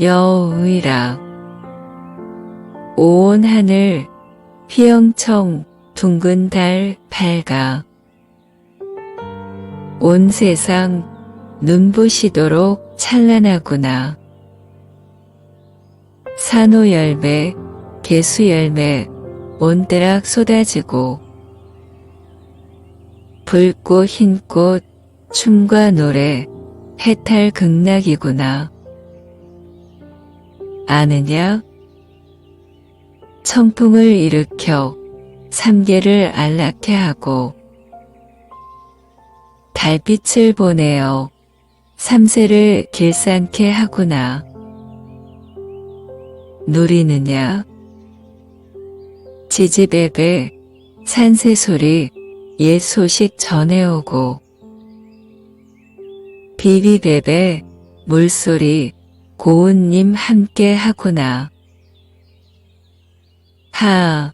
여의라 온 하늘 휘영청 둥근 달 밝아 온 세상 눈부시도록 찬란하구나. 산호 열매, 개수 열매, 온때락 쏟아지고 붉고 흰꽃, 춤과 노래, 해탈 극락이구나. 아느냐? 청풍을 일으켜 삼계를 안락해 하고 달빛을 보내어 삼세를 길상케 하구나. 누리느냐? 지지배배 산새 소리 옛 소식 전해오고 비비배배 물소리 고운님 함께 하구나. 하